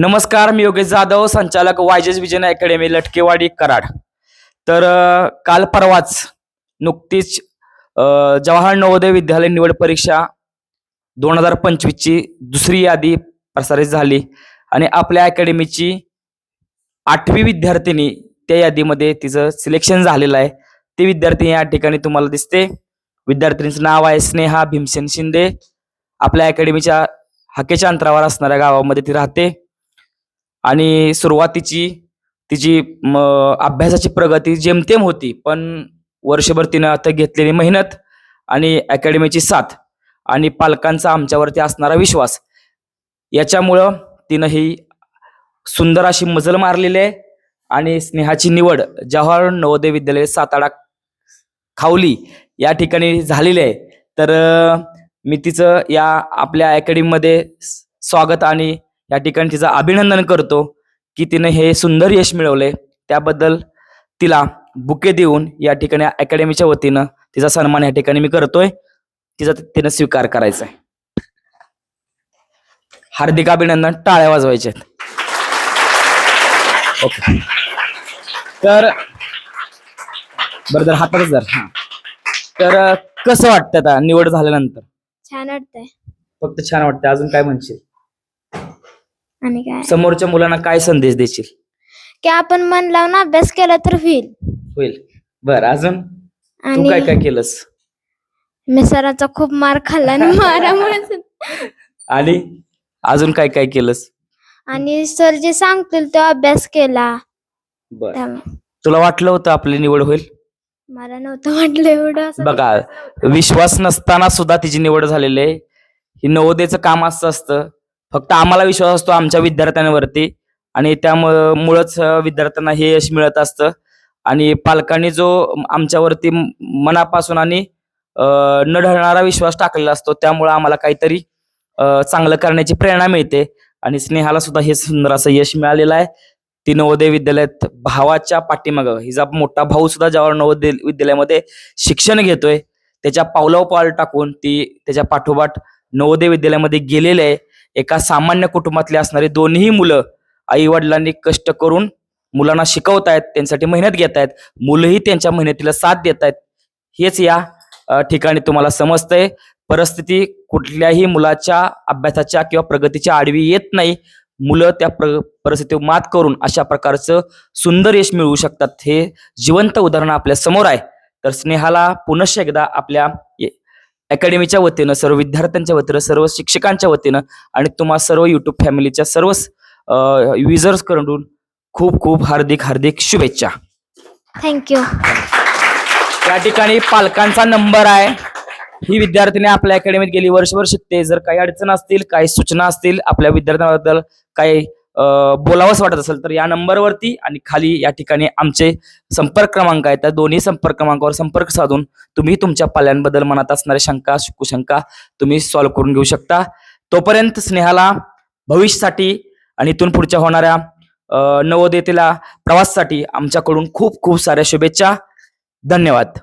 नमस्कार मी योगेश जाधव संचालक YJS vision academy Latkewadi Karad. तर काल परवाच नुकतीच जवाहर नवोदय विद्यालय निवड परीक्षा दोन हजार पंचवीसची दुसरी यादी प्रसारित झाली आणि आपल्या अकॅडमीची आठवी विद्यार्थिनी त्या यादीमध्ये तिचं सिलेक्शन झालेलं आहे. ती विद्यार्थिनी या ठिकाणी तुम्हाला दिसते. विद्यार्थिनीचं नाव आहे स्नेहा भीमसेन शिंदे. आपल्या अकॅडमीच्या हाकेच्या अंतरावर असणाऱ्या गावामध्ये ती राहते. आणि सुरुवातीची तिची म, अभ्यासाची प्रगती जेमतेम होती पण वर्षभर तिनं आता घेतलेली मेहनत आणि अकॅडमीची साथ आणि पालकांचा आमच्यावरती असणारा विश्वास याच्यामुळं तिनं ही सुंदर अशी मजल मारलेली आहे आणि स्नेहाची निवड जवाहर नवोदय विद्यालय सातारा खावली या ठिकाणी झालेली आहे. तर मी तिचं या आपल्या अकॅडमीमध्ये स्वागत आणि या ठिकाणी तिचं अभिनंदन करतो की तिने हे सुंदर यश मिळवले. त्याबद्दल तिला बुके देऊन या ठिकाणी अकॅडमीच्या वतीनं तिचा सन्मान या ठिकाणी मी करतोय. तिचा तिनं स्वीकार करायचा आहे. हार्दिक अभिनंदन. टाळ्या वाजवायचे ओके. तर बरं तर हातातच जर हा. तर कसं वाटतं आता? निवड झाल्यानंतर? छान वाटतंय. फक्त छान वाटतं अजून काय म्हणशील? आणि काय? समोरच्या मुलांना काय संदेश देशील? की आपण मन लावून अभ्यास केला तर होईल. होईल. बर अजून? तू आणि काय काय केलंस? मी सरांचा खूप मार खाल्ला आणि मारामुळे आणि अजून काय काय केलंस? आणि सर जे सांगतील तो अभ्यास केला. बर. त्यामुळे तुला वाटलं होतं आपली निवड होईल? मला नव्हतं वाटलं एवढं असं. बघा विश्वास नसताना सुद्धा तिची निवड झालेली आहे. ही नवोदयचं काम असं असतं फक्त आम्हाला विश्वास असतो आमच्या विद्यार्थ्यांवरती. आणि त्यामुळंच विद्यार्थ्यांना हे यश मिळत असतं. आणि पालकांनी जो आमच्यावरती मनापासून आणि न ढळणारा विश्वास टाकलेला असतो त्यामुळं आम्हाला काहीतरी चांगलं करण्याची प्रेरणा मिळते. आणि स्नेहाला सुद्धा हे सुंदर असं यश मिळालेलं आहे. ती नवोदय विद्यालयात भावाच्या पाठीमागं हिचा मोठा भाऊ सुद्धा ज्यावर नवोदय विद्यालयामध्ये शिक्षण घेतोय त्याच्या पावलावर टाकून ती त्याच्या पाठोपाठ नवोदय विद्यालयामध्ये गेलेले आहे. एका सामान्य कुटुंबातली असणारी दोन्ही मुलं आई वडिलांनी कष्ट करून मुलांना शिकवतायत त्यांच्यासाठी मेहनत घेत आहेत मुलंही त्यांच्या मेहनतीला साथ देत आहेत हेच या ठिकाणी तुम्हाला समजतंय. परिस्थिती कुठल्याही मुलाच्या अभ्यासाच्या किंवा प्रगतीच्या आडवी येत नाही. मुलं त्या प्र परिस्थितीवर मात करून अशा प्रकारचं सुंदर यश मिळवू शकतात. हे जिवंत उदाहरण आपल्यासमोर आहे. तर स्नेहाला पुनश्च एकदा आपल्या अकॅडमीच्या वतीनं सर्व विद्यार्थ्यांच्या वतीनं सर्व शिक्षकांच्या वतीनं आणि तुम्हा सर्व युट्यूब फॅमिलीच्या सर्व युजर्सकडून खूप खूप हार्दिक हार्दिक शुभेच्छा. थँक्यू या ठिकाणी पालकांचा नंबर आहे. ही विद्यार्थिनी आपल्या अकॅडमीत गेली. वर्षभर शिकते. जर काही अडचण असतील काही सूचना असतील आपल्या विद्यार्थ्यांबद्दल काही बोलावंच वाटत असेल तर या नंबरवरती आणि खाली या ठिकाणी आमचे संपर्क क्रमांक आहेत. त्या दोन्ही संपर्क क्रमांकावर संपर्क साधून तुम्ही तुमच्या पाल्यांबद्दल मनात असणाऱ्या शंका कुशंका तुम्ही सॉल्व्ह करून घेऊ शकता. तोपर्यंत स्नेहाला भविष्यासाठी आणि इथून पुढच्या होणाऱ्या नवोदयतेला प्रवासासाठी आमच्याकडून खूप खूप साऱ्या शुभेच्छा. धन्यवाद.